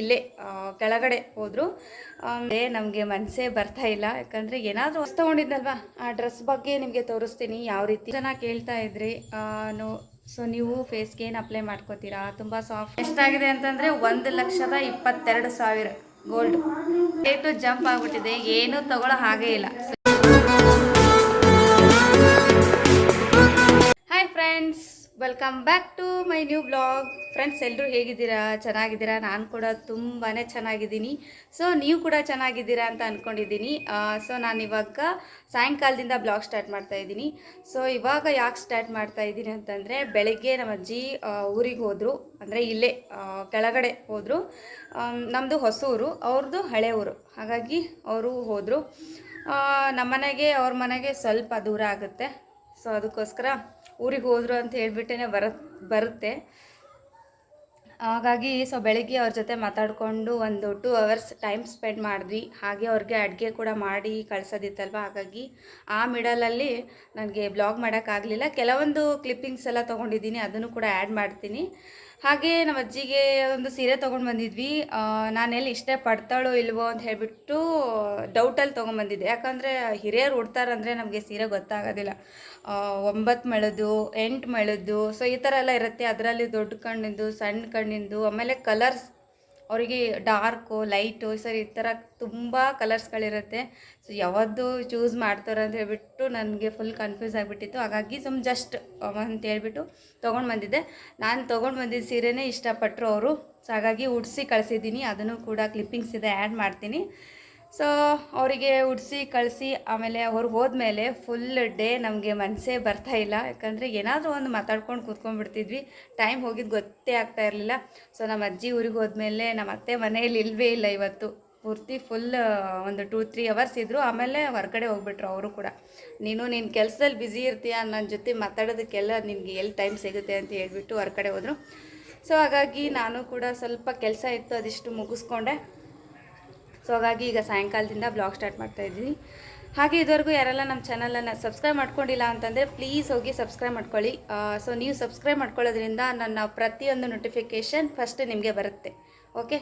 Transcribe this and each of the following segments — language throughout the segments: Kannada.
ಇಲ್ಲೇ ಕೆಳಗಡೆ ಹೋದ್ರು. ಅಂದರೆ ನಮಗೆ ಮನಸ್ಸೇ ಬರ್ತಾ ಇಲ್ಲ. ಯಾಕಂದ್ರೆ ಏನಾದರೂ ಹೊಸ ತೊಗೊಂಡಿದ್ನಲ್ವಾ? ಆ ಡ್ರೆಸ್ ಬಗ್ಗೆ ನಿಮಗೆ ತೋರಿಸ್ತೀನಿ, ಯಾವ ರೀತಿ. ಜನ ಕೇಳ್ತಾ ಇದ್ರಿ ನೋ, ಸೊ ನೀವು ಫೇಸ್ಗೆ ಏನು ಅಪ್ಲೈ ಮಾಡ್ಕೋತೀರಾ? ತುಂಬ ಸಾಫ್ಟ್ ಎಷ್ಟಾಗಿದೆ ಅಂತಂದರೆ ಒಂದು ಲಕ್ಷದ ಇಪ್ಪತ್ತೆರಡು ಸಾವಿರ ಗೋಲ್ಡ್ ರೇಟು ಜಂಪ್ ಆಗಿಬಿಟ್ಟಿದೆ, ಏನೂ ತಗೊಳ್ಳೋ ಹಾಗೇ ಇಲ್ಲ. Hi friends welcome back to my new blog friends ಎಲ್ಲರೂ ಹೇಗಿದ್ದೀರಾ? ಚೆನ್ನಾಗಿದ್ದೀರಾ? ನಾನು ಕೂಡ ತುಂಬಾ ಚೆನ್ನಾಗಿದ್ದೀನಿ. ಸೊ ನೀವು ಕೂಡ ಚೆನ್ನಾಗಿದ್ದೀರಾ ಅಂತ ಅಂದ್ಕೊಂಡಿದ್ದೀನಿ ಸೊ ನಾನು ಇವಾಗ ಸಾಯಂಕಾಲದಿಂದ ಬ್ಲಾಗ್ ಸ್ಟಾರ್ಟ್ ಮಾಡ್ತಾ ಇದ್ದೀನಿ. ಸೊ ಇವಾಗ ಯಾಕೆ ಸ್ಟಾರ್ಟ್ ಮಾಡ್ತಾ ಇದ್ದೀನಿ ಅಂತಂದರೆ, ಬೆಳಗ್ಗೆ ನಮ್ಮ ಅಜ್ಜಿ ಊರಿಗೆ ಹೋದರು. ಅಂದರೆ ಇಲ್ಲೇ ಕೆಳಗಡೆ ಹೋದರು. ನಮ್ಮದು ಹೊಸೂರು ಅವ್ರದ್ದು ಹಳೆ ಊರು. ಹಾಗಾಗಿ ಅವರು ಹೋದರು. ನಮ್ಮನೆಗೆ, ಅವ್ರ ಮನೆಗೆ ಸ್ವಲ್ಪ ದೂರ ಆಗುತ್ತೆ. ಸೊ ಅದಕ್ಕೋಸ್ಕರ ಊರಿಗೆ ಹೋದ್ರು ಅಂತ ಹೇಳಿಬಿಟ್ಟೇ ಬರ ಬರುತ್ತೆ. ಹಾಗಾಗಿ ಸೊ ಬೆಳಗ್ಗೆ ಅವ್ರ ಜೊತೆ ಮಾತಾಡಿಕೊಂಡು ಒಂದು ಟೂ ಅವರ್ಸ್ ಟೈಮ್ ಸ್ಪೆಂಡ್ ಮಾಡಿದ್ವಿ. ಹಾಗೆ ಅವ್ರಿಗೆ ಅಡುಗೆ ಕೂಡ ಮಾಡಿ ಕಳ್ಸೋದಿತ್ತಲ್ವ? ಹಾಗಾಗಿ ಆ ಮಿಡಲಲ್ಲಿ ನನಗೆ ಬ್ಲಾಗ್ ಮಾಡೋಕ್ಕಾಗಲಿಲ್ಲ ಕೆಲವೊಂದು ಕ್ಲಿಪ್ಪಿಂಗ್ಸ್ ಎಲ್ಲ ತೊಗೊಂಡಿದ್ದೀನಿ. ಅದನ್ನು ಕೂಡ ಆ್ಯಡ್ ಮಾಡ್ತೀನಿ. ಹಾಗೆ ನಮ್ಮ ಅಜ್ಜಿಗೆ ಒಂದು ಸೀರೆ ತೊಗೊಂಡು ಬಂದಿದ್ವಿ. ನಾನೆಲ್ಲಿ ಇಷ್ಟೇ ಪಡ್ತಾಳೋ ಇಲ್ವೋ ಅಂತ ಹೇಳಿಬಿಟ್ಟು ಡೌಟಲ್ಲಿ ತೊಗೊಂಬಂದಿದ್ದೆ ಯಾಕಂದರೆ ಹಿರಿಯರು ಉಡ್ತಾರಂದರೆ ನಮಗೆ ಸೀರೆ ಗೊತ್ತಾಗೋದಿಲ್ಲ. ಒಂಬತ್ತು ಮೆಳದು, ಎಂಟು ಮೆಳದು ಸೊ ಈ ಥರ ಎಲ್ಲ ಇರುತ್ತೆ. ಅದರಲ್ಲಿ ದೊಡ್ಡ ಕಣ್ಣಿಂದು, ಸಣ್ಣ ಕಣ್ಣಿಂದು, ಆಮೇಲೆ ಕಲರ್ಸ್ ಅವರಿಗೆ ಡಾರ್ಕು ಲೈಟು ಸರ್ ಈ ಥರ ತುಂಬ ಕಲರ್ಸ್ಗಳಿರುತ್ತೆ ಸೊ ಯಾವುದು ಚೂಸ್ ಮಾಡ್ತಾರೆ ಅಂತ ಹೇಳ್ಬಿಟ್ಟು ನನಗೆ ಫುಲ್ ಕನ್ಫ್ಯೂಸ್ ಆಗಿಬಿಟ್ಟಿತ್ತು. ಹಾಗಾಗಿ ಸುಮ್ಮ ಜಸ್ಟ್ ಅಂತ ಹೇಳ್ಬಿಟ್ಟು ತೊಗೊಂಡು ಬಂದಿದ್ದೆ. ನಾನು ತೊಗೊಂಡು ಬಂದಿದ್ದ ಸೀರೆನೇ ಇಷ್ಟಪಟ್ಟರು ಅವರು. ಸೊ ಹಾಗಾಗಿ ಉಡಿಸಿ ಕಳಿಸಿದ್ದೀನಿ. ಅದನ್ನು ಕೂಡ ಕ್ಲಿಪ್ಪಿಂಗ್ಸ್ ಇದೆ ಆ್ಯಡ್ ಮಾಡ್ತೀನಿ. ಸೊ ಅವರಿಗೆ ಉಡಿಸಿ, ಕಳಿಸಿ, ಆಮೇಲೆ ಅವ್ರು ಹೋದ್ಮೇಲೆ ಫುಲ್ ಡೇ ನಮಗೆ ಮನಸ್ಸೇ ಬರ್ತಾ ಇಲ್ಲ. ಯಾಕಂದರೆ ಏನಾದರೂ ಒಂದು ಮಾತಾಡ್ಕೊಂಡು ಕೂತ್ಕೊಂಡ್ಬಿಡ್ತಿದ್ವಿ. ಟೈಮ್ ಹೋಗಿದ್ದು ಗೊತ್ತೇ ಆಗ್ತಾ ಇರಲಿಲ್ಲ. ಸೊ ನಮ್ಮ ಅಜ್ಜಿ ಊರಿಗೆ ಹೋದ್ಮೇಲೆ ನಮ್ಮ ಅತ್ತೆ ಮನೆಯಲ್ಲಿ ಇಲ್ಲವೇ ಇಲ್ಲ ಇವತ್ತು. ಪೂರ್ತಿ ಫುಲ್ ಒಂದು ಟೂ ತ್ರೀ ಅವರ್ಸ್ ಇದ್ದರು ಆಮೇಲೆ ಹೊರಗಡೆ ಹೋಗ್ಬಿಟ್ರು ಅವರು ಕೂಡ. ನೀನು ನಿನ್ನ ಕೆಲಸದಲ್ಲಿ ಬ್ಯುಸಿ ಇರ್ತೀಯ ನನ್ನ ಜೊತೆ ಮಾತಾಡೋದಕ್ಕೆಲ್ಲ ನಿನಗೆ ಎಲ್ಲಿ ಟೈಮ್ ಸಿಗುತ್ತೆ ಅಂತ ಹೇಳ್ಬಿಟ್ಟು ಹೊರಗಡೆ ಹೋದರು. ಸೊ ಹಾಗಾಗಿ ನಾನು ಕೂಡ ಸ್ವಲ್ಪ ಕೆಲಸ ಇತ್ತು, ಅದಿಷ್ಟು ಮುಗಿಸ್ಕೊಂಡೆ. ಸೊ ಹಾಗಾಗಿ ಈಗ ಸಾಯಂಕಾಲದಿಂದ ಬ್ಲಾಗ್ ಸ್ಟಾರ್ಟ್ ಮಾಡ್ತಾ ಇದ್ದೀನಿ. ಹಾಗೆ ಇದುವರೆಗೂ ಯಾರೆಲ್ಲ ನಮ್ಮ ಚಾನಲನ್ನು ಸಬ್ಸ್ಕ್ರೈಬ್ ಮಾಡ್ಕೊಂಡಿಲ್ಲ ಅಂತಂದರೆ ಪ್ಲೀಸ್ ಹೋಗಿ ಸಬ್ಸ್ಕ್ರೈಬ್ ಮಾಡ್ಕೊಳ್ಳಿ. ಸೊ ನೀವು ಸಬ್ಸ್ಕ್ರೈಬ್ ಮಾಡ್ಕೊಳ್ಳೋದ್ರಿಂದ ನನ್ನ ಪ್ರತಿಯೊಂದು ನೋಟಿಫಿಕೇಷನ್ ಫಸ್ಟ್ ನಿಮಗೆ ಬರುತ್ತೆ. ಓಕೆ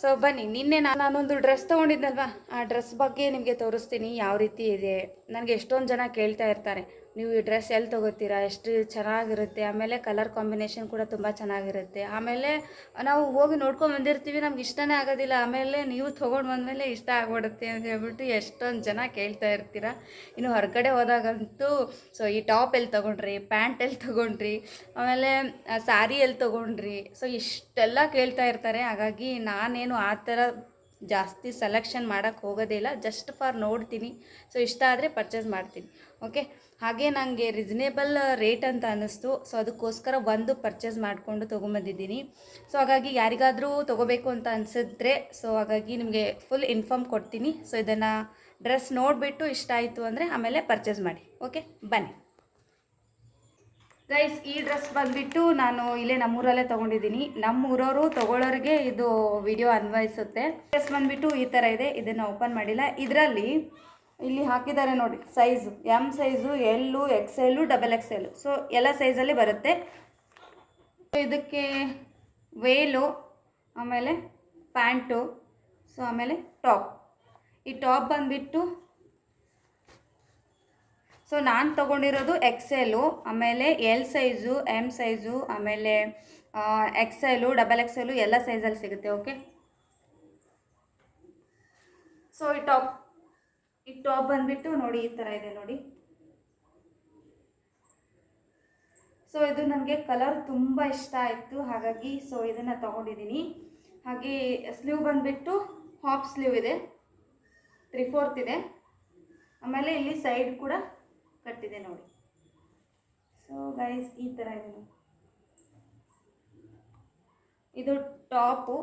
ಸೊ ಬನ್ನಿ. ನಿನ್ನೆ ನಾನು ನಾನೊಂದು ಡ್ರೆಸ್ ತೊಗೊಂಡಿದ್ನಲ್ವಾ? ಆ ಡ್ರೆಸ್ ಬಗ್ಗೆ ನಿಮಗೆ ತೋರಿಸ್ತೀನಿ. ಯಾವ ರೀತಿ ಇದೆ? ನನಗೆ ಎಷ್ಟೊಂದು ಜನ ಕೇಳ್ತಾ ಇರ್ತಾರೆ. ನೀವು ಈ ಡ್ರೆಸ್ ಎಲ್ಲಿ ತೊಗೋತೀರಾ? ಎಷ್ಟು ಚೆನ್ನಾಗಿರುತ್ತೆ? ಆಮೇಲೆ ಕಲರ್ ಕಾಂಬಿನೇಷನ್ ಕೂಡ ತುಂಬ ಚೆನ್ನಾಗಿರುತ್ತೆ. ಆಮೇಲೆ ನಾವು ಹೋಗಿ ನೋಡ್ಕೊಂಡು ಬಂದಿರ್ತೀವಿ, ನಮ್ಗೆ ಇಷ್ಟನೇ ಆಗೋದಿಲ್ಲ. ಆಮೇಲೆ ನೀವು ತೊಗೊಂಡು ಬಂದಮೇಲೆ ಇಷ್ಟ ಆಗ್ಬಿಡುತ್ತೆ ಅಂತ ಹೇಳ್ಬಿಟ್ಟು ಎಷ್ಟೊಂದು ಜನ ಕೇಳ್ತಾ ಇರ್ತೀರ. ಇನ್ನು ಹೊರಗಡೆ ಹೋದಾಗಂತೂ ಸೊ ಈ ಟಾಪ್ ಎಲ್ಲಿ ತೊಗೊಂಡ್ರಿ? ಪ್ಯಾಂಟ್ ಎಲ್ಲಿ ತೊಗೊಂಡ್ರಿ? ಆಮೇಲೆ ಸ್ಯಾರಿ ಎಲ್ಲಿ ತೊಗೊಂಡ್ರಿ? ಸೊ ಇಷ್ಟೆಲ್ಲ ಕೇಳ್ತಾ ಇರ್ತಾರೆ. ಹಾಗಾಗಿ ನಾನೇನು ಆ ಥರ ಜಾಸ್ತಿ ಸೆಲೆಕ್ಷನ್ ಮಾಡೋಕ್ಕೆ ಹೋಗೋದೇ ಇಲ್ಲ. ಜಸ್ಟ್ ಫಾರ್ ನೋಡ್ತೀನಿ. ಸೊ ಇಷ್ಟ ಆದರೆ ಪರ್ಚೇಸ್ ಮಾಡ್ತೀನಿ. ಓಕೆ ಹಾಗೆ ನನಗೆ ರಿಸನೇಬಲ್ ರೇಟ್ ಅಂತ ಅನ್ನಿಸ್ತು. ಸೊ ಅದಕ್ಕೋಸ್ಕರ ಒಂದು ಪರ್ಚೇಸ್ ಮಾಡಿಕೊಂಡು ತೊಗೊಂಬಂದಿದ್ದೀನಿ. ಸೊ ಹಾಗಾಗಿ ಯಾರಿಗಾದರೂ ತೊಗೋಬೇಕು ಅಂತ ಅನಿಸಿದ್ರೆ ಸೊ ಹಾಗಾಗಿ ನಿಮಗೆ ಫುಲ್ ಇನ್ಫಾರ್ಮ್ ಕೊಡ್ತೀನಿ. ಸೊ ಇದನ್ನು ಡ್ರೆಸ್ ನೋಡಿಬಿಟ್ಟು ಇಷ್ಟ ಆಯಿತು ಅಂದರೆ ಆಮೇಲೆ ಪರ್ಚೇಸ್ ಮಾಡಿ. ಓಕೆ ಬನ್ನಿ. ಗೈಸ್ ಈ ಡ್ರೆಸ್ ಬಂದುಬಿಟ್ಟು ನಾನು ಇಲ್ಲೇ ನಮ್ಮೂರಲ್ಲೇ ತೊಗೊಂಡಿದ್ದೀನಿ. ನಮ್ಮ ಊರವರು ತೊಗೊಳ್ಳೋರಿಗೆ ಇದು ವಿಡಿಯೋ ಅನ್ವಯಿಸುತ್ತೆ ಡ್ರೆಸ್ ಬಂದುಬಿಟ್ಟು ಈ ಥರ ಇದೆ. ಇದನ್ನು ಓಪನ್ ಮಾಡಿಲ್ಲ. ಇದರಲ್ಲಿ ಇಲ್ಲಿ ಹಾಕಿದ್ದಾರೆ ನೋಡಿ size M size L X L double X L so ಎಲ್ಲ ಸೈಜಲ್ಲಿ ಬರುತ್ತೆ. ಇದಕ್ಕೆ ವೇಲು ಆಮೇಲೆ ಪ್ಯಾಂಟು ಸೊ ಆಮೇಲೆ ಟಾಪ್. ಈ ಟಾಪ್ ಬಂದ್ಬಿಟ್ಟು ಸೊ ನಾನು ತೊಗೊಂಡಿರೋದು ಎಕ್ಸೆಲು ಆಮೇಲೆ ಎಲ್ ಸೈಜು ಎಂ ಸೈಜು ಆಮೇಲೆ ಎಕ್ಸೆಲು ಡಬಲ್ ಎಕ್ಸೆಲು ಎಲ್ಲ ಸೈಜಲ್ಲಿ ಸಿಗುತ್ತೆ ಓಕೆ ಸೊ ಈ ಟಾಪ್ ಈ ಟಾಪ್ ಬಂದ್ಬಿಟ್ಟು ನೋಡಿ ಈ ಥರ ಇದೆ ನೋಡಿ. ಸೊ ಇದು ನನಗೆ ಕಲರ್ ತುಂಬ ಇಷ್ಟ ಆಯಿತು. ಹಾಗಾಗಿ ಸೊ ಇದನ್ನು ತೊಗೊಂಡಿದ್ದೀನಿ. ಹಾಗೆ ಸ್ಲೀವ್ ಬಂದುಬಿಟ್ಟು ಹಾಫ್ ಸ್ಲೀವ್ ಇದೆ. ತ್ರೀ ಫೋರ್ತ್ ಇದೆ. ಆಮೇಲೆ ಇಲ್ಲಿ ಸೈಡ್ ಕೂಡ ಕಟ್ಟಿದೆ ನೋಡಿ. ಸೊ ಗೈಸ್ ಈ ಥರ ಇದೆ ಇದು ಟಾಪು.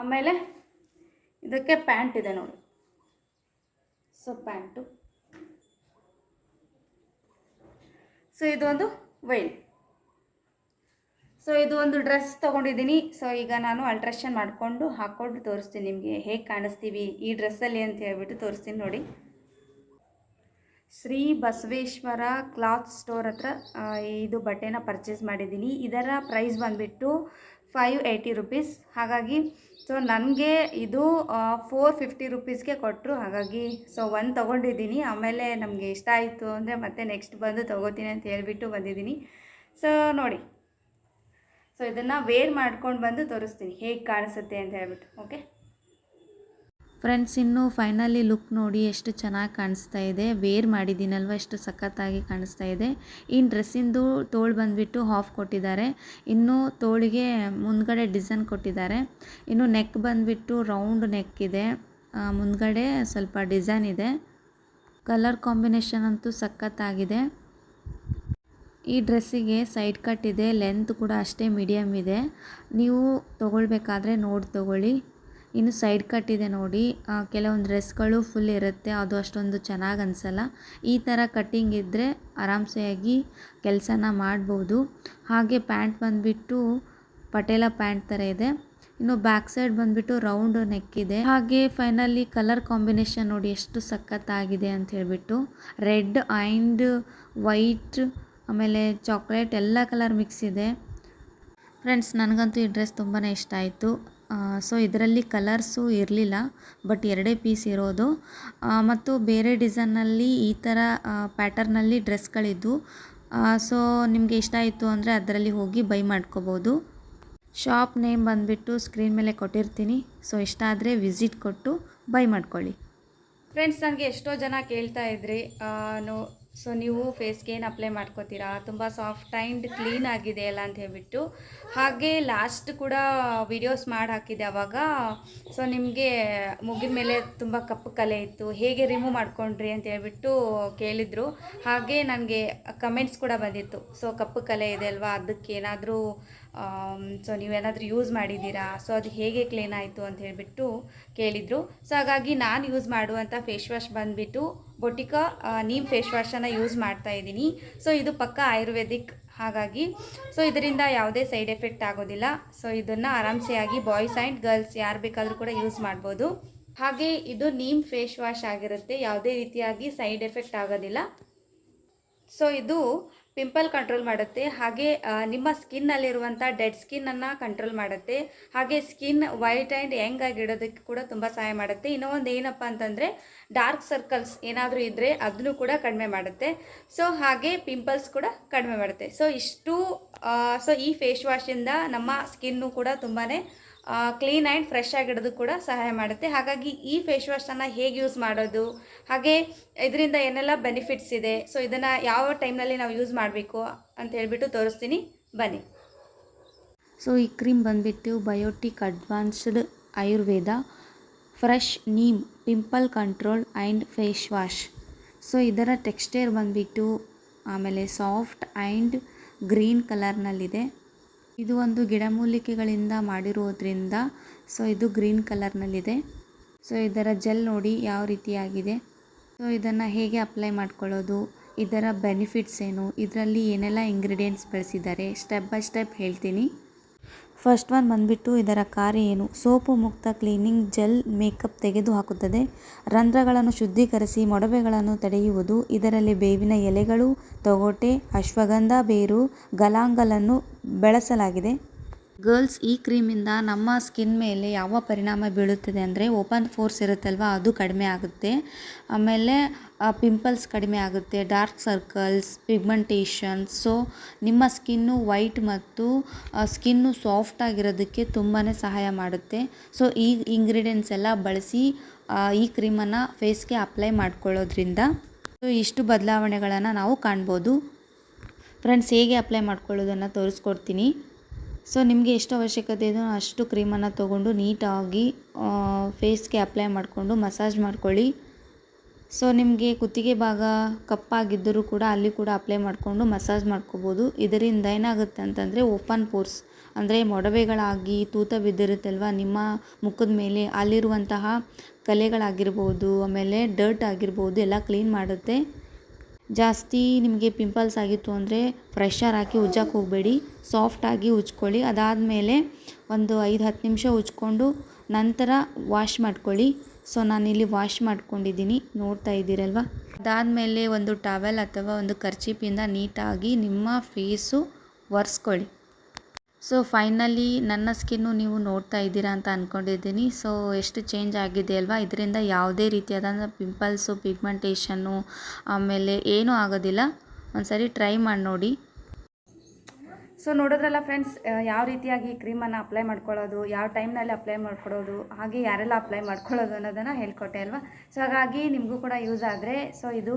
ಆಮೇಲೆ ಇದಕ್ಕೆ ಪ್ಯಾಂಟ್ ಇದೆ ನೋಡಿ. So pant. ಸೊ ಇದೊಂದು ವೈಲ್ ಸೊ ಇದು ಒಂದು ಡ್ರೆಸ್ ತೊಗೊಂಡಿದ್ದೀನಿ. ಸೊ ಈಗ ನಾನು ಅಲ್ಟ್ರೇಷನ್ ಮಾಡಿಕೊಂಡು ಹಾಕ್ಕೊಂಡು ತೋರಿಸ್ತೀನಿ ನಿಮಗೆ ಹೇಗೆ ಕಾಣಿಸ್ತೀವಿ ಈ ಡ್ರೆಸ್ಸಲ್ಲಿ ಅಂತ ಹೇಳ್ಬಿಟ್ಟು ತೋರಿಸ್ತೀನಿ ನೋಡಿ. ಶ್ರೀ ಬಸವೇಶ್ವರ ಕ್ಲಾತ್ ಸ್ಟೋರ್ ಹತ್ರ ಇದು ಬಟ್ಟೆನ ಪರ್ಚೇಸ್ ಮಾಡಿದ್ದೀನಿ. ಇದರ ಪ್ರೈಸ್ ಬಂದುಬಿಟ್ಟು ಫೈವ್ ಏಯ್ಟಿ ರುಪೀಸ್ ಹಾಗಾಗಿ ಸೊ ನನಗೆ ಇದು ಫೋರ್ ಫಿಫ್ಟಿ ರುಪೀಸ್ಗೆ ಕೊಟ್ಟರು ಹಾಗಾಗಿ ಸೊ ಒಂದು ತೊಗೊಂಡಿದ್ದೀನಿ. ಆಮೇಲೆ ನಮಗೆ ಇಷ್ಟ ಆಯಿತು ಅಂದರೆ ಮತ್ತೆ ನೆಕ್ಸ್ಟ್ ಬಂದು ತೊಗೋತೀನಿ ಅಂತ ಹೇಳಿಬಿಟ್ಟು ಬಂದಿದ್ದೀನಿ. ಸೊ ನೋಡಿ. ಸೊ ಇದನ್ನು ವೇರ್ ಮಾಡ್ಕೊಂಡು ಬಂದು ತೋರಿಸ್ತೀನಿ. ಹೇಗೆ ಕಾಣಿಸುತ್ತೆ ಅಂತ ಹೇಳ್ಬಿಟ್ಟು ಓಕೆ ಫ್ರೆಂಡ್ಸ್, ಇನ್ನು ಫೈನಲಿ ಲುಕ್ ನೋಡಿ ಎಷ್ಟು ಚೆನ್ನಾಗಿ ಕಾಣಿಸ್ತಾ ಇದೆ. ವೇರ್ ಮಾಡಿದ್ದೀನಲ್ವ, ಎಷ್ಟು ಸಖತ್ತಾಗಿ ಕಾಣಿಸ್ತಾ ಇದೆ. ಈ ಡ್ರೆಸ್ಸಿಂದು ತೋಳು ಬಂದುಬಿಟ್ಟು ಹಾಫ್ ಕೊಟ್ಟಿದ್ದಾರೆ. ಇನ್ನು ತೋಳಿಗೆ ಮುಂದ್ಗಡೆ ಡಿಸೈನ್ ಕೊಟ್ಟಿದ್ದಾರೆ. ಇನ್ನು ನೆಕ್ ಬಂದುಬಿಟ್ಟು ರೌಂಡ್ ನೆಕ್ ಇದೆ. ಮುಂದ್ಗಡೆ ಸ್ವಲ್ಪ ಡಿಸೈನ್ ಇದೆ. ಕಲರ್ ಕಾಂಬಿನೇಷನ್ ಅಂತೂ ಸಖತ್ತಾಗಿದೆ. ಈ ಡ್ರೆಸ್ಸಿಗೆ ಸೈಡ್ ಕಟ್ ಇದೆ, ಲೆಂತ್ ಕೂಡ ಅಷ್ಟೇ ಮೀಡಿಯಮ್ ಇದೆ. ನೀವು ತೊಗೊಳ್ಬೇಕಾದ್ರೆ ನೋಡಿ ತೊಗೊಳ್ಳಿ. ಇನ್ನು ಸೈಡ್ ಕಟ್ ಇದೆ ನೋಡಿ. ಕೆಲವೊಂದು ಡ್ರೆಸ್ಗಳು ಫುಲ್ ಇರುತ್ತೆ. ಅದು ಅಷ್ಟೊಂದು ಚೆನ್ನಾಗಿ ಅನಿಸಲ್ಲ. ಈ ಥರ ಕಟ್ಟಿಂಗ್ ಇದ್ದರೆ ಆರಾಮ್ಸೆಯಾಗಿ ಕೆಲಸನ ಮಾಡ್ಬೋದು. ಹಾಗೆ ಪ್ಯಾಂಟ್ ಬಂದುಬಿಟ್ಟು ಪಟೇಲ ಪ್ಯಾಂಟ್ ಥರ ಇದೆ. ಇನ್ನು ಬ್ಯಾಕ್ ಸೈಡ್ ಬಂದುಬಿಟ್ಟು ರೌಂಡ್ ನೆಕ್ ಇದೆ. ಹಾಗೆ ಫೈನಲಿ ಕಲರ್ ಕಾಂಬಿನೇಷನ್ ನೋಡಿ ಎಷ್ಟು ಸಖತ್ತಾಗಿದೆ ಅಂತ ಹೇಳ್ಬಿಟ್ಟು ರೆಡ್ ಆ್ಯಂಡ್ ವೈಟ್ ಆಮೇಲೆ ಚಾಕ್ಲೇಟ್ ಎಲ್ಲ ಕಲರ್ ಮಿಕ್ಸ್ ಇದೆ. ಫ್ರೆಂಡ್ಸ್ ನನಗಂತೂ ಈ ಡ್ರೆಸ್ ತುಂಬಾ ಇಷ್ಟ ಆಯಿತು. ಸೊ ಇದರಲ್ಲಿ ಕಲರ್ಸು ಇರಲಿಲ್ಲ ಬಟ್ ಎರಡೇ ಪೀಸ್ ಇರೋದು. ಮತ್ತು ಬೇರೆ ಡಿಸೈನಲ್ಲಿ ಈ ಥರ ಪ್ಯಾಟರ್ನಲ್ಲಿ ಡ್ರೆಸ್ಗಳಿದ್ದು ಸೊ ನಿಮಗೆ ಇಷ್ಟ ಆಯಿತು ಅಂದರೆ ಅದರಲ್ಲಿ ಹೋಗಿ ಬೈ ಮಾಡ್ಕೋಬೋದು. ಶಾಪ್ ನೇಮ್ ಬಂದುಬಿಟ್ಟು ಸ್ಕ್ರೀನ್ ಮೇಲೆ ಕೊಟ್ಟಿರ್ತೀನಿ ಸೊ ಇಷ್ಟ ಆದರೆ ವಿಸಿಟ್ ಕೊಟ್ಟು ಬೈ ಮಾಡ್ಕೊಳ್ಳಿ. ಫ್ರೆಂಡ್ಸ್ ನನಗೆ ಎಷ್ಟೋ ಜನ ಕೇಳ್ತಾ ಇದ್ರಿ ಸೊ ನೀವು ಫೇಸ್ಗೆ ಏನು ಅಪ್ಲೈ ಮಾಡ್ಕೋತೀರಾ? ತುಂಬ ಸಾಫ್ಟ್ ಆ್ಯಂಡ್ ಕ್ಲೀನ್ ಆಗಿದೆ ಅಲ್ಲ ಅಂತ ಹೇಳ್ಬಿಟ್ಟು. ಹಾಗೆ ಲಾಸ್ಟ್ ಕೂಡ ವಿಡಿಯೋಸ್ ಮಾಡಿ ಹಾಕಿದ್ದೆ ಆವಾಗ ಸೊ ನಿಮಗೆ ಮುಗಿದ ಮೇಲೆ ತುಂಬ ಕಪ್ಪು ಕಲೆ ಇತ್ತು. ಹೇಗೆ ರಿಮೂವ್ ಮಾಡ್ಕೊಂಡ್ರಿ ಅಂತ ಹೇಳ್ಬಿಟ್ಟು ಕೇಳಿದರು. ಹಾಗೆ ನನಗೆ ಕಮೆಂಟ್ಸ್ ಕೂಡ ಬಂದಿತ್ತು. ಸೊ ಕಪ್ಪು ಕಲೆ ಇದೆ ಅಲ್ವಾ? ಅದಕ್ಕೆ ಏನಾದರೂ ಸೊ ನೀವೇನಾದರೂ ಯೂಸ್ ಮಾಡಿದ್ದೀರಾ? ಸೊ ಅದು ಹೇಗೆ ಕ್ಲೀನ್ ಆಯಿತು ಅಂತ ಹೇಳಿಬಿಟ್ಟು ಕೇಳಿದರು. ಸೊ ಹಾಗಾಗಿ ನಾನು ಯೂಸ್ ಮಾಡುವಂಥ ಫೇಸ್ ವಾಶ್ ಬಂದುಬಿಟ್ಟು ಬೊಟಿಕಾ ನೀಮ್ ಫೇಸ್ ವಾಶನ್ನು ಯೂಸ್ ಮಾಡ್ತಾ ಇದ್ದೀನಿ. ಸೊ ಇದು ಪಕ್ಕ ಆಯುರ್ವೇದಿಕ್ ಹಾಗಾಗಿ. ಸೊ ಇದರಿಂದ ಯಾವುದೇ ಸೈಡ್ ಎಫೆಕ್ಟ್ ಆಗೋದಿಲ್ಲ. ಸೊ ಇದನ್ನು ಆರಾಮ್ಸೆಯಾಗಿ ಬಾಯ್ಸ್ ಆ್ಯಂಡ್ ಗರ್ಲ್ಸ್ ಯಾರು ಬೇಕಾದರೂ ಕೂಡ ಯೂಸ್ ಮಾಡ್ಬೋದು. ಹಾಗೆ ಇದು ನೀಮ್ ಫೇಸ್ ವಾಶ್ ಆಗಿರುತ್ತೆ. ಯಾವುದೇ ರೀತಿಯಾಗಿ ಸೈಡ್ ಎಫೆಕ್ಟ್ ಆಗೋದಿಲ್ಲ. ಸೊ ಇದು ಪಿಂಪಲ್ ಕಂಟ್ರೋಲ್ ಮಾಡುತ್ತೆ. ಹಾಗೆ ನಿಮ್ಮ ಸ್ಕಿನ್ನಲ್ಲಿರುವಂಥ ಡೆಡ್ ಸ್ಕಿನ್ನನ್ನು ಕಂಟ್ರೋಲ್ ಮಾಡುತ್ತೆ. ಹಾಗೆ ಸ್ಕಿನ್ ವೈಟ್ ಆ್ಯಂಡ್ ಯಂಗ್ ಆಗಿಡೋದಕ್ಕೆ ಕೂಡ ತುಂಬ ಸಹಾಯ ಮಾಡುತ್ತೆ. ಇನ್ನೂ ಒಂದು ಏನಪ್ಪ ಅಂತಂದರೆ ಡಾರ್ಕ್ ಸರ್ಕಲ್ಸ್ ಏನಾದರೂ ಇದ್ದರೆ ಅದನ್ನು ಕೂಡ ಕಡಿಮೆ ಮಾಡುತ್ತೆ. ಸೊ ಹಾಗೆ ಪಿಂಪಲ್ಸ್ ಕೂಡ ಕಡಿಮೆ ಮಾಡುತ್ತೆ. ಸೊ ಇಷ್ಟು ಸೊ ಈ ಫೇಸ್ ವಾಶಿಂದ ನಮ್ಮ ಸ್ಕಿನ್ನು ಕೂಡ ತುಂಬಾ ಕ್ಲೀನ್ ಆ್ಯಂಡ್ ಫ್ರೆಶ್ ಆಗಿಡೋದು ಕೂಡ ಸಹಾಯ ಮಾಡುತ್ತೆ. ಹಾಗಾಗಿ ಈ ಫೇಸ್ ವಾಶನ್ನು ಹೇಗೆ ಯೂಸ್ ಮಾಡೋದು, ಹಾಗೆ ಇದರಿಂದ ಏನೆಲ್ಲ ಬೆನಿಫಿಟ್ಸ್ ಇದೆ ಸೊ ಇದನ್ನು ಯಾವ ಟೈಮ್ನಲ್ಲಿ ನಾವು ಯೂಸ್ ಮಾಡಬೇಕು ಅಂತ ಹೇಳಿಬಿಟ್ಟು ತೋರಿಸ್ತೀನಿ. ಬನ್ನಿ. ಸೊ ಈ ಕ್ರೀಮ್ ಬಂದುಬಿಟ್ಟು Biotique advanced Ayurveda fresh neem pimple control and face wash so ಇದರ ಟೆಕ್ಸ್ಚರ್ ಬಂದುಬಿಟ್ಟು ಆಮೇಲೆ ಸಾಫ್ಟ್ ಆ್ಯಂಡ್ ಗ್ರೀನ್ ಕಲರ್ನಲ್ಲಿದೆ ಇದು ಒಂದು ಗಿಡಮೂಲಿಕೆಗಳಿಂದ ಮಾಡಿರುವುದರಿಂದ ಸೊ ಇದು ಗ್ರೀನ್ ಕಲರ್ನಲ್ಲಿದೆ. ಸೊ ಇದರ ಜೆಲ್ ನೋಡಿ ಯಾವ ರೀತಿಯಾಗಿದೆ. ಸೊ ಇದನ್ನು ಹೇಗೆ ಅಪ್ಲೈ ಮಾಡ್ಕೊಳ್ಳೋದು, ಇದರ ಬೆನಿಫಿಟ್ಸ್ ಏನು, ಇದರಲ್ಲಿ ಏನೆಲ್ಲ ಇಂಗ್ರೀಡಿಯೆಂಟ್ಸ್ ಬಳಸಿದ್ದಾರೆ, ಸ್ಟೆಪ್ ಬೈ ಸ್ಟೆಪ್ ಹೇಳ್ತೀನಿ. ಫಸ್ಟ್ ಒನ್ ಬಂದುಬಿಟ್ಟು ಇದರ ಕಾರ್ಯ ಏನು? ಸೋಪು ಮುಕ್ತ ಕ್ಲೀನಿಂಗ್ ಜೆಲ್ ಮೇಕಪ್ ತೆಗೆದು ಹಾಕುತ್ತದೆ. ರಂಧ್ರಗಳನ್ನು ಶುದ್ಧೀಕರಿಸಿ ಮೊಡವೆಗಳನ್ನು ತಡೆಯುವುದು. ಇದರಲ್ಲಿ ಬೇವಿನ ಎಲೆಗಳು, ತೊಗೋಟೆ, ಅಶ್ವಗಂಧ, ಬೇರು, ಗಲಾಂಗಲನ್ನು ಬೆಳೆಸಲಾಗಿದೆ. ಗರ್ಲ್ಸ್ ಈ ಕ್ರೀಮಿಂದ ನಮ್ಮ ಸ್ಕಿನ್ ಮೇಲೆ ಯಾವ ಪರಿಣಾಮ ಬೀಳುತ್ತದೆ ಅಂದರೆ ಓಪನ್ ಫೋರ್ಸ್ ಇರುತ್ತಲ್ವ, ಅದು ಕಡಿಮೆ ಆಗುತ್ತೆ. ಆಮೇಲೆ ಪಿಂಪಲ್ಸ್ ಕಡಿಮೆ ಆಗುತ್ತೆ, ಡಾರ್ಕ್ ಸರ್ಕಲ್ಸ್, ಪಿಗ್ಮೆಂಟೇಷನ್. ಸೊ, ನಿಮ್ಮ ಸ್ಕಿನ್ನು ವೈಟ್ ಮತ್ತು ಸ್ಕಿನ್ನು ಸಾಫ್ಟ್ ಆಗಿರೋದಕ್ಕೆ ತುಂಬಾ ಸಹಾಯ ಮಾಡುತ್ತೆ. ಸೊ, ಈ ಇಂಗ್ರೀಡಿಯೆಂಟ್ಸ್ ಎಲ್ಲ ಬಳಸಿ ಈ ಕ್ರೀಮನ್ನು ಫೇಸ್ಗೆ ಅಪ್ಲೈ ಮಾಡ್ಕೊಳ್ಳೋದ್ರಿಂದ ಸೊ, ಇಷ್ಟು ಬದಲಾವಣೆಗಳನ್ನು ನಾವು ಕಾಣ್ಬೋದು. ಫ್ರೆಂಡ್ಸ್, ಹೇಗೆ ಅಪ್ಲೈ ಮಾಡ್ಕೊಳ್ಳೋದನ್ನು ತೋರಿಸ್ಕೊಡ್ತೀನಿ. ಸೊ ನಿಮಗೆ ಎಷ್ಟು ಅವಶ್ಯಕತೆ ಇದೆಯೋ ಅಷ್ಟು ಕ್ರೀಮನ್ನು ತೊಗೊಂಡು ನೀಟಾಗಿ ಫೇಸ್ಗೆ ಅಪ್ಲೈ ಮಾಡಿಕೊಂಡು ಮಸಾಜ್ ಮಾಡ್ಕೊಳ್ಳಿ. ಸೊ ನಿಮಗೆ ಕುತ್ತಿಗೆ ಭಾಗ ಕಪ್ಪಾಗಿದ್ದರೂ ಕೂಡ ಅಲ್ಲಿ ಕೂಡ ಅಪ್ಲೈ ಮಾಡಿಕೊಂಡು ಮಸಾಜ್ ಮಾಡ್ಕೋಬೋದು. ಇದರಿಂದ ಏನಾಗುತ್ತೆ ಅಂತಂದರೆ ಓಪನ್ ಪೋರ್ಸ್ ಅಂದರೆ ಮೊಡವೆಗಳಾಗಿ ತೂತ ಬಿದ್ದಿರುತ್ತಲ್ವ, ನಿಮ್ಮ ಮುಖದ ಮೇಲೆ ಅಲ್ಲಿರುವಂತಹ ಕಲೆಗಳಾಗಿರ್ಬೋದು, ಆಮೇಲೆ ಡರ್ಟ್ ಆಗಿರ್ಬೋದು, ಎಲ್ಲ ಕ್ಲೀನ್ ಮಾಡುತ್ತೆ. ಜಾಸ್ತಿ ನಿಮಗೆ ಪಿಂಪಲ್ಸ್ ಆಗಿತ್ತು ಅಂದರೆ ಫ್ರೆಶರ್ ಹಾಕಿ ಉಜ್ಜಕ್ಕೆ ಹೋಗಬೇಡಿ. ಸಾಫ್ಟಾಗಿ ಉಜ್ಕೊಳ್ಳಿ. ಅದಾದಮೇಲೆ ಒಂದು ಐದು ಹತ್ತು ನಿಮಿಷ ಉಜ್ಕೊಂಡು ನಂತರ ವಾಶ್ ಮಾಡ್ಕೊಳ್ಳಿ. ಸೊ, ನಾನಿಲ್ಲಿ ವಾಶ್ ಮಾಡ್ಕೊಂಡಿದ್ದೀನಿ. ನೋಡ್ತಾ ಇದ್ದೀರಲ್ವ? ಅದಾದಮೇಲೆ ಒಂದು ಟವೆಲ್ ಅಥವಾ ಒಂದು ಕರ್ಚೀಪಿಂದ ನೀಟಾಗಿ ನಿಮ್ಮ ಫೇಸು ಒರೆಸ್ಕೊಳ್ಳಿ. ಸೊ, ಫೈನಲಿ ನನ್ನ ಸ್ಕಿನ್ನು ನೀವು ನೋಡ್ತಾ ಇದ್ದೀರಾ ಅಂತ ಅಂದ್ಕೊಂಡಿದ್ದೀನಿ ಸೊ, ಎಷ್ಟು ಚೇಂಜ್ ಆಗಿದೆ ಅಲ್ವಾ? ಇದರಿಂದ ಯಾವುದೇ ರೀತಿಯಾದಂಥ ಪಿಂಪಲ್ಸು, ಪಿಗ್ಮೆಂಟೇಷನ್ನು ಆಮೇಲೆ ಏನೂ ಆಗೋದಿಲ್ಲ. ಒಂದು ಸರಿ ಟ್ರೈ ಮಾಡಿ ನೋಡಿ. ಸೊ ನೋಡಿದ್ರಲ್ಲ ಫ್ರೆಂಡ್ಸ್ ಯಾವ ರೀತಿಯಾಗಿ ಈ ಕ್ರೀಮನ್ನು ಅಪ್ಲೈ ಮಾಡ್ಕೊಳ್ಳೋದು, ಯಾವ ಟೈಮ್ನಲ್ಲಿ ಅಪ್ಲೈ ಮಾಡ್ಕೊಳ್ಳೋದು ಹಾಗೆ ಯಾರೆಲ್ಲ ಅಪ್ಲೈ ಮಾಡ್ಕೊಳ್ಳೋದು ಅನ್ನೋದನ್ನು ಹೇಳ್ಕೊಟ್ಟೆ ಅಲ್ವಾ? ಸೊ ಹಾಗಾಗಿ ನಿಮಗೂ ಕೂಡ ಯೂಸ್ ಆದರೆ ಸೊ ಇದು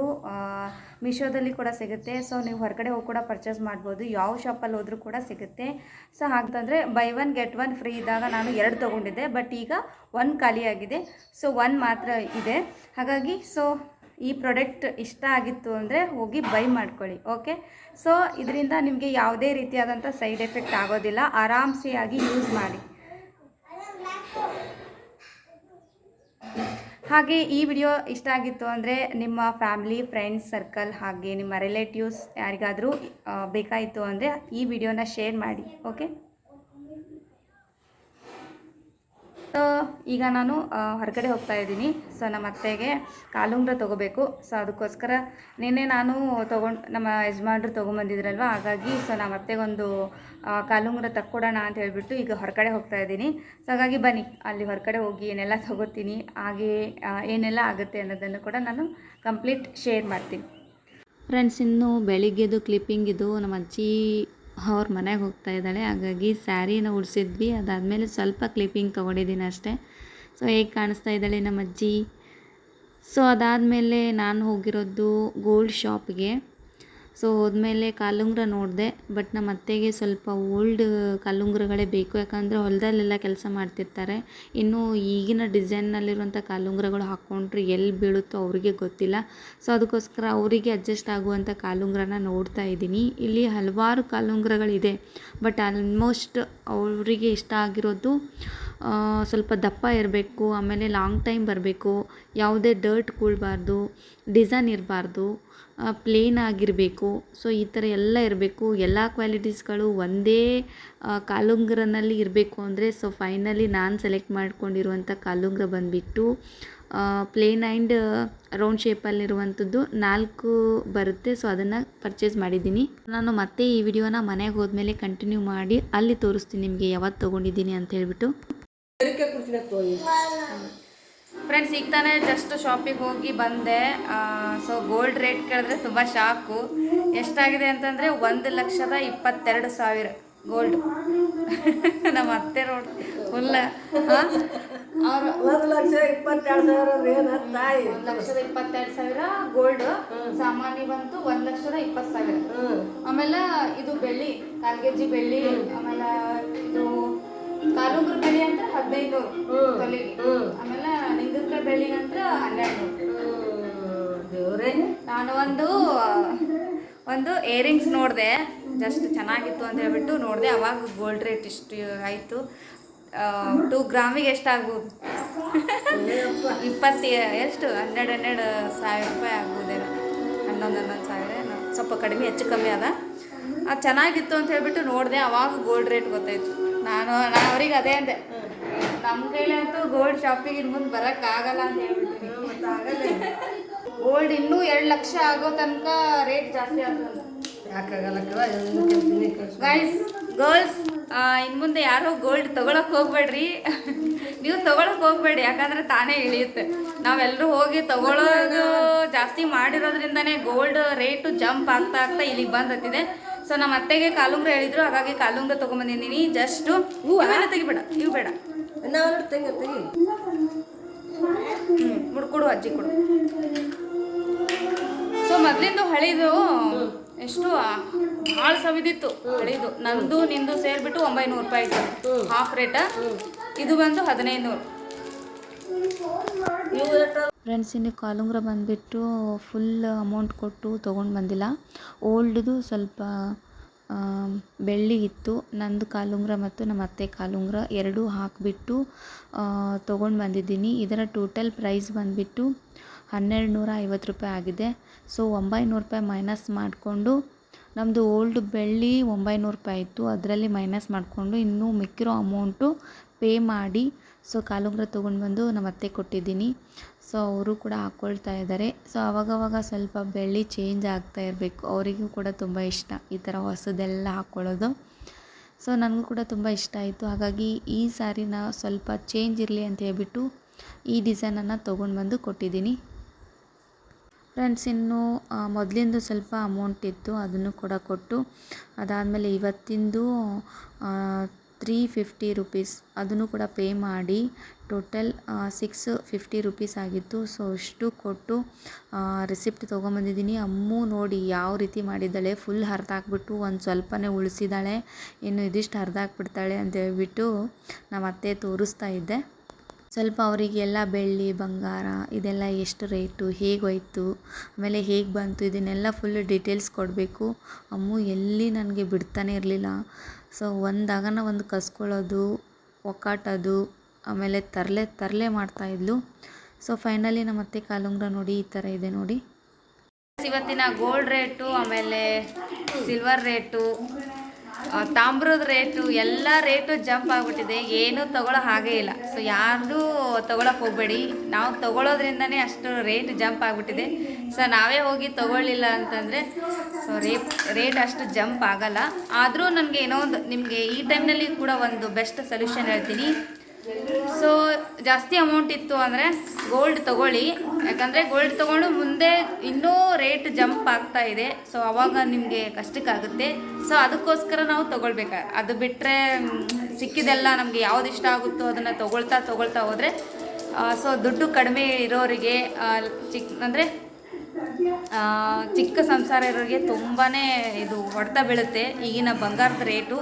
ಮೀಶೋದಲ್ಲಿ ಕೂಡ ಸಿಗುತ್ತೆ. ಸೊ ನೀವು ಹೊರಗಡೆ ಹೋಗಿ ಕೂಡ ಪರ್ಚೇಸ್ ಮಾಡ್ಬೋದು. ಯಾವ ಶಾಪಲ್ಲಿ ಹೋದರೂ ಕೂಡ ಸಿಗುತ್ತೆ. So ಹಾಗಂತಂದರೆ buy one get one free ಇದ್ದಾಗ ನಾನು ಎರಡು ತೊಗೊಂಡಿದ್ದೆ ಬಟ್ ಈಗ ಒನ್ ಖಾಲಿಯಾಗಿದೆ. ಸೊ ಒನ್ ಮಾತ್ರ ಇದೆ. ಹಾಗಾಗಿ ಸೊ ಈ ಪ್ರಾಡಕ್ಟ್ ಇಷ್ಟ ಆಗಿತ್ತು ಅಂದರೆ ಹೋಗಿ ಬೈ ಮಾಡ್ಕೊಳ್ಳಿ, ಓಕೆ? ಸೊ ಇದರಿಂದ ನಿಮಗೆ ಯಾವುದೇ ರೀತಿಯಾದಂಥ ಸೈಡ್ ಎಫೆಕ್ಟ್ ಆಗೋದಿಲ್ಲ. ಆರಾಮ್ಸೆಯಾಗಿ ಯೂಸ್ ಮಾಡಿ. ಹಾಗೆ ಈ ವಿಡಿಯೋ ಇಷ್ಟ ಆಗಿತ್ತು ಅಂದರೆ ನಿಮ್ಮ ಫ್ಯಾಮಿಲಿ, ಫ್ರೆಂಡ್ಸ್, ಸರ್ಕಲ್ ಹಾಗೆ ನಿಮ್ಮ ರಿಲೇಟಿವ್ಸ್ ಯಾರಿಗಾದರೂ ಬೇಕಾಯಿತು ಅಂದರೆ ಈ ವಿಡಿಯೋನ ಶೇರ್ ಮಾಡಿ, ಓಕೆ? ಸೊ ಈಗ ನಾನು ಹೊರಗಡೆ ಹೋಗ್ತಾ ಇದ್ದೀನಿ. ಸೊ ನಮ್ಮ ಅತ್ತೆಗೆ ಕಾಲುಂಗ್ರ ತೊಗೋಬೇಕು. ಸೊ ಅದಕ್ಕೋಸ್ಕರ ನಿನ್ನೆ ನಾನು ತೊಗೊಂಡು, ನಮ್ಮ ಯಜಮಾನ್ರು ತೊಗೊಂಬಂದಿದ್ರಲ್ವ? ಹಾಗಾಗಿ ಸೊ ನಮ್ಮ ಅತ್ತೆಗೊಂದು ಕಾಲುಂಗ್ರ ತಕ್ಕೊಡೋಣ ಅಂತ ಹೇಳಿಬಿಟ್ಟು ಈಗ ಹೊರಗಡೆ ಹೋಗ್ತಾ ಇದ್ದೀನಿ. ಸೊ ಹಾಗಾಗಿ ಬನ್ನಿ. ಅಲ್ಲಿ ಹೊರಗಡೆ ಹೋಗಿ ಏನೆಲ್ಲ ತೊಗೋತೀನಿ, ಹಾಗೆ ಏನೆಲ್ಲ ಆಗುತ್ತೆ ಅನ್ನೋದನ್ನು ಕೂಡ ನಾನು ಕಂಪ್ಲೀಟ್ ಶೇರ್ ಮಾಡ್ತೀನಿ. ಫ್ರೆಂಡ್ಸ್ ಇನ್ನು ಬೆಳಿಗ್ಗೆದು ಕ್ಲಿಪ್ಪಿಂಗ್ ಇದು, ನಮ್ಮ ಅಜ್ಜಿ ಅವ್ರ ಮನೆಗೆ ಹೋಗ್ತಾ ಇದ್ದಾಳೆ. ಹಾಗಾಗಿ ಸ್ಯಾರಿನ ಉಡಿಸಿದ್ವಿ. ಅದಾದಮೇಲೆ ಸ್ವಲ್ಪ ಕ್ಲಿಪ್ಪಿಂಗ್ ತೊಗೊಂಡಿದ್ದೀನಿ ಅಷ್ಟೇ. ಸೊ ಹೇಗೆ ಕಾಣಿಸ್ತಾ ಇದ್ದಾಳೆ ನಮ್ಮ ಅಜ್ಜಿ? ಸೊ ಅದಾದಮೇಲೆ ನಾನು ಹೋಗಿರೋದು ಗೋಲ್ಡ್ ಶಾಪ್ಗೆ ಸೊ ಹೋದ್ಮೇಲೆ ಕಾಲುಂಗ್ರ ನೋಡಿದೆ ಬಟ್ ನಮ್ಮ ಅತ್ತೆಗೆ ಸ್ವಲ್ಪ ಓಲ್ಡ್ ಕಾಲುಂಗ್ರಗಳೇ ಬೇಕು. ಯಾಕಂದರೆ ಹೊಲದಲ್ಲೆಲ್ಲ ಕೆಲಸ ಮಾಡ್ತಿರ್ತಾರೆ. ಇನ್ನು ಈಗಿನ ಡಿಸೈನ್ನಲ್ಲಿರುವಂಥ ಕಾಲುಂಗ್ರಗಳು ಹಾಕ್ಕೊಂಡ್ರೆ ಎಲ್ಲಿ ಬೀಳುತ್ತೋ ಅವರಿಗೆ ಗೊತ್ತಿಲ್ಲ. ಸೊ ಅದಕ್ಕೋಸ್ಕರ ಅವರಿಗೆ ಅಡ್ಜಸ್ಟ್ ಆಗುವಂಥ ಕಾಲುಂಗ್ರನ ನೋಡ್ತಾ ಇದ್ದೀನಿ. ಇಲ್ಲಿ ಹಲವಾರು ಕಾಲುಂಗ್ರಗಳಿದೆ ಬಟ್ ಆಲ್ಮೋಸ್ಟ್ ಅವರಿಗೆ ಇಷ್ಟ ಆಗಿರೋದು ಸ್ವಲ್ಪ ದಪ್ಪ ಇರಬೇಕು, ಆಮೇಲೆ ಲಾಂಗ್ ಟೈಮ್ ಬರಬೇಕು, ಯಾವುದೇ ಡರ್ಟ್ ಕೂಡಬಾರ್ದು ಡಿಸೈನ್ ಇರಬಾರ್ದು ಪ್ಲೇನ್ ಆಗಿರಬೇಕು. ಸೊ ಈ ಥರ ಎಲ್ಲ ಇರಬೇಕು. ಎಲ್ಲ ಕ್ವಾಲಿಟೀಸ್ಗಳು ಒಂದೇ ಕಾಲುಂಗ್ರನಲ್ಲಿ ಇರಬೇಕು ಅಂದರೆ ಸೊ ಫೈನಲಿ ನಾನು ಸೆಲೆಕ್ಟ್ ಮಾಡ್ಕೊಂಡಿರುವಂಥ ಕಾಲುಂಗ್ರ ಬಂದುಬಿಟ್ಟು ಪ್ಲೇನ್ ಆ್ಯಂಡ್ ರೌಂಡ್ ಶೇಪಲ್ಲಿರುವಂಥದ್ದು ನಾಲ್ಕು ಬರುತ್ತೆ. ಸೊ ಅದನ್ನು ಪರ್ಚೇಸ್ ಮಾಡಿದ್ದೀನಿ. ನಾನು ಮತ್ತೆ ಈ ವಿಡಿಯೋನ ಮನೆಗೆ ಹೋದ್ಮೇಲೆ ಕಂಟಿನ್ಯೂ ಮಾಡಿ, ಅಲ್ಲಿ ತೋರಿಸ್ತೀನಿ ನಿಮಗೆ ಯಾವತ್ತು ತೊಗೊಂಡಿದ್ದೀನಿ ಅಂತ ಹೇಳ್ಬಿಟ್ಟು. ಫ್ರೆಂಡ್ಸ್ ಈಗ ತಾನೇ ಜಸ್ಟ್ ಶಾಪಿಗೆ ಹೋಗಿ ಬಂದೆ. ಸೊ ಗೋಲ್ಡ್ ರೇಟ್ ಕೇಳಿದ್ರೆ ತುಂಬ ಶಾಕು ಎಷ್ಟಾಗಿದೆ ಅಂತಂದರೆ ಒಂದು ಲಕ್ಷದ ಇಪ್ಪತ್ತೆರಡು ಸಾವಿರ ಗೋಲ್ಡ್ ನಮ್ಮ ಅತ್ತೆ ರೋಡ್ ಫುಲ್ಲ ಅವರು ಒಂದು ಲಕ್ಷ ಇಪ್ಪತ್ತೆರಡು ಸಾವಿರ ಏನು ತಾಯಿ. ಒಂದು ಲಕ್ಷದ ಇಪ್ಪತ್ತೆರಡು ಸಾವಿರ ಗೋಲ್ಡ್ ಸಾಮಾನ್ಯ ಬಂತು ಒಂದು ಲಕ್ಷದ ಇಪ್ಪತ್ತು ಸಾವಿರ. ಆಮೇಲೆ ಇದು ಬೆಳ್ಳಿ ಕಾಲ್ ಕೆಜಿ ಬೆಳ್ಳಿ ಆಮೇಲೆ ಕಾಲುಂಗ್ರ ಬೆಳಿ ಅಂದ್ರ ಹದಿನೈದು ತೊಲಿಗೆ. ಆಮೇಲೆ ನಿಂಗದ್ಕಾಯಿ ಬೆಳ್ಳಿ ಅಂದ್ರ ಹನ್ನೆರಡು. ದೇವ್ರೆ. ನಾನು ಒಂದು ಒಂದು ಏರಿಂಗ್ಸ್ ನೋಡಿದೆ. ಜಸ್ಟ್ ಚೆನ್ನಾಗಿತ್ತು ಅಂತ ಹೇಳ್ಬಿಟ್ಟು ನೋಡಿದೆ. ಅವಾಗ ಗೋಲ್ಡ್ ರೇಟ್ ಇಷ್ಟು ಆಯಿತು. ಟೂ ಗ್ರಾಮಿಗೆ ಎಷ್ಟಾಗ್ಬೋದು ಇಪ್ಪತ್ತು ಎಷ್ಟು? ಹನ್ನೆರಡು ಹನ್ನೆರಡು ಸಾವಿರ ರೂಪಾಯಿ ಆಗ್ಬೋದೇನೋ ಹನ್ನೊಂದು ಹನ್ನೊಂದು ಸಾವಿರ ಸ್ವಲ್ಪ ಕಡಿಮೆ ಹೆಚ್ಚು ಕಮ್ಮಿ ಅದ. ಅದು ಚೆನ್ನಾಗಿತ್ತು ಅಂತ ಹೇಳ್ಬಿಟ್ಟು ನೋಡಿದೆ. ಅವಾಗ ಗೋಲ್ಡ್ ರೇಟ್ ಗೊತ್ತಾಯ್ತು. ನಾನು ನಾನು ಅವ್ರಿಗೆ ಅದೇ ಅಂದೆ. ನಮ್ಮ ಕೈಲಂತೂ ಗೋಲ್ಡ್ ಶಾಪಿಗೆ ಇನ್ನು ಮುಂದೆ ಬರೋಕ್ಕಾಗಲ್ಲ ಅಂತ ಹೇಳ್ಬಿಟ್ಟು ಗೋಲ್ಡ್ ಇನ್ನೂ ಎರಡು ಲಕ್ಷ ಆಗೋ ತನಕ ರೇಟ್ ಜಾಸ್ತಿ ಆಗ್ತದೆ. ಗೈಸ್ ಗರ್ಲ್ಸ್ ಇನ್ನು ಮುಂದೆ ಯಾರೋ ಗೋಲ್ಡ್ ತಗೊಳಕ್ ಹೋಗ್ಬೇಡ್ರಿ. ನೀವು ತಗೊಳಕ್ ಹೋಗ್ಬೇಡಿ ಯಾಕಂದ್ರೆ ತಾನೇ ಇಳಿಯುತ್ತೆ. ನಾವೆಲ್ಲರೂ ಹೋಗಿ ತಗೊಳ್ಳೋದು ಜಾಸ್ತಿ ಮಾಡಿರೋದ್ರಿಂದನೇ ಗೋಲ್ಡ್ ರೇಟು ಜಂಪ್ ಆಗ್ತಾ ಆಗ್ತಾ ಇಲ್ಲಿಗೆ ಬಂದತ್ತಿದೆ. ಸೊ ನಮ್ಮ ಅತ್ತೆಗೆ ಕಾಲುಂಗ್ರ ಹೇಳಿದ್ರು ಹಾಗಾಗಿ ಕಾಲುಂಗ್ರ ತೊಗೊಂಬಂದಿದ್ದೀನಿ. ಜಸ್ಟು ಹೂವೆಲ್ಲ ತೆಗಿಬೇಡ ಇವು ಬೇಡ. ನಾವು ನೋಡಿ ತೆಗಿ ತೆಗಿ. ಹ್ಞೂ ಮುಡ್ಕೊಡು ಅಜ್ಜಿ ಕೊಡು. ಸೊ ಮೊದಲಿಂದು ಹಳಿದು ಎಷ್ಟು ಭಾಳ ಸವಿದಿತ್ತು ಹಳಿದು. ನಂದು ನಿಂದು ಸೇರಿಬಿಟ್ಟು ಒಂಬೈನೂರು ರೂಪಾಯಿ ಇತ್ತು ಹಾಫ್ ರೇಟ ಇದು ಬಂದು ಹದಿನೈದು ನೂರು. ಫ್ರೆಂಡ್ಸ್ ಇನ್ನು ಕಾಲುಂಗ್ರ ಬಂದುಬಿಟ್ಟು ಫುಲ್ ಅಮೌಂಟ್ ಕೊಟ್ಟು ತೊಗೊಂಡು ಬಂದಿಲ್ಲ. ಓಲ್ಡ್ದು ಸ್ವಲ್ಪ ಬೆಳ್ಳಿ ಇತ್ತು. ನಂದು ಕಾಲುಂಗ್ರ ಮತ್ತು ನಮ್ಮ ಅತ್ತೆ ಕಾಲುಂಗ್ರ ಎರಡೂ ಹಾಕಿಬಿಟ್ಟು ತೊಗೊಂಡು ಬಂದಿದ್ದೀನಿ. ಇದರ ಟೋಟಲ್ ಪ್ರೈಸ್ ಬಂದುಬಿಟ್ಟು ಹನ್ನೆರಡು ನೂರ ಐವತ್ತು ರೂಪಾಯಿ ಆಗಿದೆ. ಸೊ ಒಂಬೈನೂರು ರೂಪಾಯಿ ಮೈನಸ್ ಮಾಡಿಕೊಂಡು ನಮ್ಮದು ಓಲ್ಡ್ ಬೆಳ್ಳಿ ಒಂಬೈನೂರು ರೂಪಾಯಿ ಇತ್ತು. ಅದರಲ್ಲಿ ಮೈನಸ್ ಮಾಡಿಕೊಂಡು ಇನ್ನೂ ಮಿಕ್ಕಿರೋ ಅಮೌಂಟು ಪೇ ಮಾಡಿ ಸೊ ಕಾಲುಂಗ್ರ ತೊಗೊಂಡು ಬಂದು ನಮ್ಮ ಅತ್ತೆ ಕೊಟ್ಟಿದ್ದೀನಿ. ಸೊ ಅವರು ಕೂಡ ಹಾಕ್ಕೊಳ್ತಾ ಇದ್ದಾರೆ ಸೊ ಅವಾಗವಾಗ ಸ್ವಲ್ಪ ಬೆಳ್ಳಿ ಚೇಂಜ್ ಆಗ್ತಾ ಇರಬೇಕು. ಅವರಿಗೂ ಕೂಡ ತುಂಬ ಇಷ್ಟ ಈ ಥರ ಹೊಸದೆಲ್ಲ ಹಾಕ್ಕೊಳ್ಳೋದು ಸೊ ನನಗೂ ಕೂಡ ತುಂಬ ಇಷ್ಟ ಆಯಿತು. ಹಾಗಾಗಿ ಈ ಸಾರಿನ ಸ್ವಲ್ಪ ಚೇಂಜ್ ಇರಲಿ ಅಂತ ಹೇಳ್ಬಿಟ್ಟು ಈ ಡಿಸೈನನ್ನು ತೊಗೊಂಡು ಬಂದು ಕೊಟ್ಟಿದ್ದೀನಿ. ಫ್ರೆಂಡ್ಸ್, ಇನ್ನು ಮೊದಲಿಂದು ಸ್ವಲ್ಪ ಅಮೌಂಟ್ ಇತ್ತು, ಅದನ್ನು ಕೂಡ ಕೊಟ್ಟು, ಅದಾದಮೇಲೆ ಇವತ್ತಿಂದು ತ್ರೀ ಫಿಫ್ಟಿ ರುಪೀಸ್ ಅದನ್ನು ಕೂಡ ಪೇ ಮಾಡಿ ಟೋಟಲ್ ಸಿಕ್ಸ್ ಫಿಫ್ಟಿ ರುಪೀಸ್ ಆಗಿತ್ತು. ಸೊ ಇಷ್ಟು ಕೊಟ್ಟು ರಿಸಿಪ್ಟ್ ತೊಗೊಂಬಂದಿದ್ದೀನಿ. ಅಮ್ಮು ನೋಡಿ ಯಾವ ರೀತಿ ಮಾಡಿದ್ದಾಳೆ ಫುಲ್ ಹರಿದಾಕ್ಬಿಟ್ಟು ಒಂದು ಸ್ವಲ್ಪನೇ ಉಳಿಸಿದ್ದಾಳೆ, ಇನ್ನು ಇದಿಷ್ಟು ಹರಿದಾಕ್ಬಿಡ್ತಾಳೆ ಅಂತ ಹೇಳ್ಬಿಟ್ಟು ನಮ್ಮ ಅತ್ತೆ ತೋರಿಸ್ತಾ ಇದ್ದೆ. ಸ್ವಲ್ಪ ಅವರಿಗೆಲ್ಲ ಬೆಳ್ಳಿ, ಬಂಗಾರ ಇದೆಲ್ಲ ಎಷ್ಟು ರೇಟು, ಹೇಗೆ ಹೋಯ್ತು, ಆಮೇಲೆ ಹೇಗೆ ಬಂತು, ಇದನ್ನೆಲ್ಲ ಫುಲ್ ಡೀಟೇಲ್ಸ್ ಕೊಡಬೇಕು. ಅಮ್ಮು ಎಲ್ಲಿ ನನಗೆ ಬಿಡ್ತಾನೆ ಇರಲಿಲ್ಲ. ಸೊ ಒಂದಾಗನ ಒಂದು ಕಸ್ಕೊಳ್ಳೋದು, ಒಕ್ಕಾಟೋದು, ಆಮೇಲೆ ತರಲೆ ತರಲೆ ಮಾಡ್ತಾಯಿದ್ಲು ಸೊ ಫೈನಲಿ ನಮ್ಮ ಅತ್ತೆ ಕಾಲುಂಗ್ರ ನೋಡಿ ಈ ಥರ ಇದೆ ನೋಡಿ. ಇವತ್ತಿನ ಗೋಲ್ಡ್ ರೇಟು ಆಮೇಲೆ ಸಿಲ್ವರ್ ರೇಟು ತಾಮ್ರದ ರೇಟು, ಎಲ್ಲ ರೇಟು ಜಂಪ್ ಆಗಿಬಿಟ್ಟಿದೆ. ಏನೂ ತಗೊಳ್ಳೋ ಹಾಗೇ ಇಲ್ಲ. ಸೊ ಯಾರು ತಗೊಳಕ್ಕೆ ಹೋಗಬೇಡಿ. ನಾವು ತಗೊಳ್ಳೋದ್ರಿಂದನೇ ಅಷ್ಟು ರೇಟ್ ಜಂಪ್ ಆಗಿಬಿಟ್ಟಿದೆ. ಸೊ ನಾವೇ ಹೋಗಿ ತಗೊಳ್ಳಿಲ್ಲ ಅಂತಂದರೆ ಸೊ ರೇಟ್ ರೇಟ್ ಅಷ್ಟು ಜಂಪ್ ಆಗಲ್ಲ. ಆದರೂ ನನಗೆ ಏನೋ ಒಂದು, ನಿಮಗೆ ಈ ಟೈಮ್ನಲ್ಲಿ ಕೂಡ ಒಂದು ಬೆಸ್ಟ್ ಸೊಲ್ಯೂಷನ್ ಹೇಳ್ತೀನಿ. ಸೊ ಜಾಸ್ತಿ ಅಮೌಂಟ್ ಇತ್ತು ಅಂದರೆ ಗೋಲ್ಡ್ ತಗೊಳ್ಳಿ. ಯಾಕಂದರೆ ಗೋಲ್ಡ್ ತೊಗೊಂಡು ಮುಂದೆ ಇನ್ನೂ ರೇಟ್ ಜಂಪ್ ಆಗ್ತಾ ಇದೆ. ಸೊ ಅವಾಗ ನಿಮಗೆ ಕಷ್ಟಕ್ಕಾಗುತ್ತೆ. ಸೊ ಅದಕ್ಕೋಸ್ಕರ ನಾವು ತೊಗೊಳ್ಬೇಕು. ಅದು ಬಿಟ್ಟರೆ ಸಿಕ್ಕಿದೆಲ್ಲ ನಮಗೆ ಯಾವ್ದು ಇಷ್ಟ ಆಗುತ್ತೋ ಅದನ್ನು ತೊಗೊಳ್ತಾ ತೊಗೊಳ್ತಾ ಹೋದರೆ ಸೊ ದುಡ್ಡು ಕಡಿಮೆ ಇರೋರಿಗೆ ಚಿಕ್ಕ ಅಂದರೆ ಚಿಕ್ಕ ಸಂಸಾರ ಇರೋರಿಗೆ ತುಂಬಾ ಇದು ಹೊಡೆತ ಬೀಳುತ್ತೆ. ಈಗಿನ ಬಂಗಾರದ ರೇಟು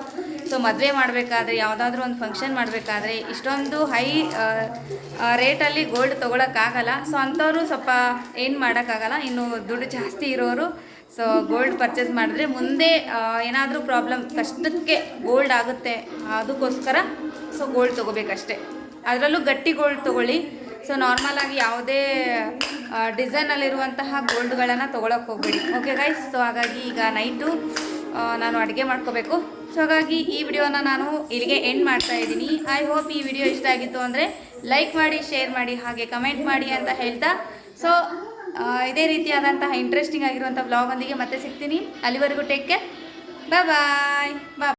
ಸೊ ಮದುವೆ ಮಾಡಬೇಕಾದ್ರೆ, ಯಾವುದಾದ್ರೂ ಒಂದು ಫಂಕ್ಷನ್ ಮಾಡಬೇಕಾದ್ರೆ ಇಷ್ಟೊಂದು ಹೈ ರೇಟಲ್ಲಿ ಗೋಲ್ಡ್ ತೊಗೊಳಕ್ಕಾಗಲ್ಲ. ಸೊ ಅಂಥವ್ರು ಸ್ವಲ್ಪ ಏನು ಮಾಡೋಕ್ಕಾಗಲ್ಲ, ಇನ್ನು ದುಡ್ಡು ಜಾಸ್ತಿ ಇರೋರು ಸೊ ಗೋಲ್ಡ್ ಪರ್ಚೇಸ್ ಮಾಡಿದ್ರೆ ಮುಂದೆ ಏನಾದರೂ ಪ್ರಾಬ್ಲಮ್ ಕಷ್ಟಕ್ಕೆ ಗೋಲ್ಡ್ ಆಗುತ್ತೆ ಅದಕ್ಕೋಸ್ಕರ ಸೊ ಗೋಲ್ಡ್ ತೊಗೋಬೇಕಷ್ಟೆ. ಅದರಲ್ಲೂ ಗಟ್ಟಿ ಗೋಲ್ಡ್ ತೊಗೊಳ್ಳಿ. ಸೊ ನಾರ್ಮಲ್ ಆಗಿ ಯಾವುದೇ ಡಿಸೈನಲ್ಲಿರುವಂತಹ ಗೋಲ್ಡ್ಗಳನ್ನು ತೊಗೊಳಕ್ಕೆ ಹೋಗಬೇಡಿ. ಓಕೆ ಗೈಸ್ ಸೊ ಹಾಗಾಗಿ ಈಗ ನೈಟು ನಾನು ಅಡುಗೆ ಮಾಡ್ಕೋಬೇಕು. ಸೊ ಹಾಗಾಗಿ ಈ ವಿಡಿಯೋನ ನಾನು ಇಲ್ಲಿಗೆ ಎಂಡ್ ಮಾಡ್ತಾ ಇದ್ದೀನಿ. ಐ ಹೋಪ್ ಈ ವಿಡಿಯೋ ಇಷ್ಟ ಆಗಿತ್ತು ಅಂದರೆ ಲೈಕ್ ಮಾಡಿ ಶೇರ್ ಮಾಡಿ, ಹಾಗೆ ಕಮೆಂಟ್ ಮಾಡಿ ಅಂತ ಹೇಳ್ತಾ. ಸೊ ಇದೇ ರೀತಿಯಾದಂತಹ ಇಂಟ್ರೆಸ್ಟಿಂಗ್ ಆಗಿರುವಂಥ ವ್ಲಾಗೊಂದಿಗೆ ಮತ್ತೆ ಸಿಗ್ತೀನಿ. ಅಲ್ಲಿವರೆಗೂ ಟೇಕ್ ಕೇರ್ ಬಾಯ್ ಬಾಯ್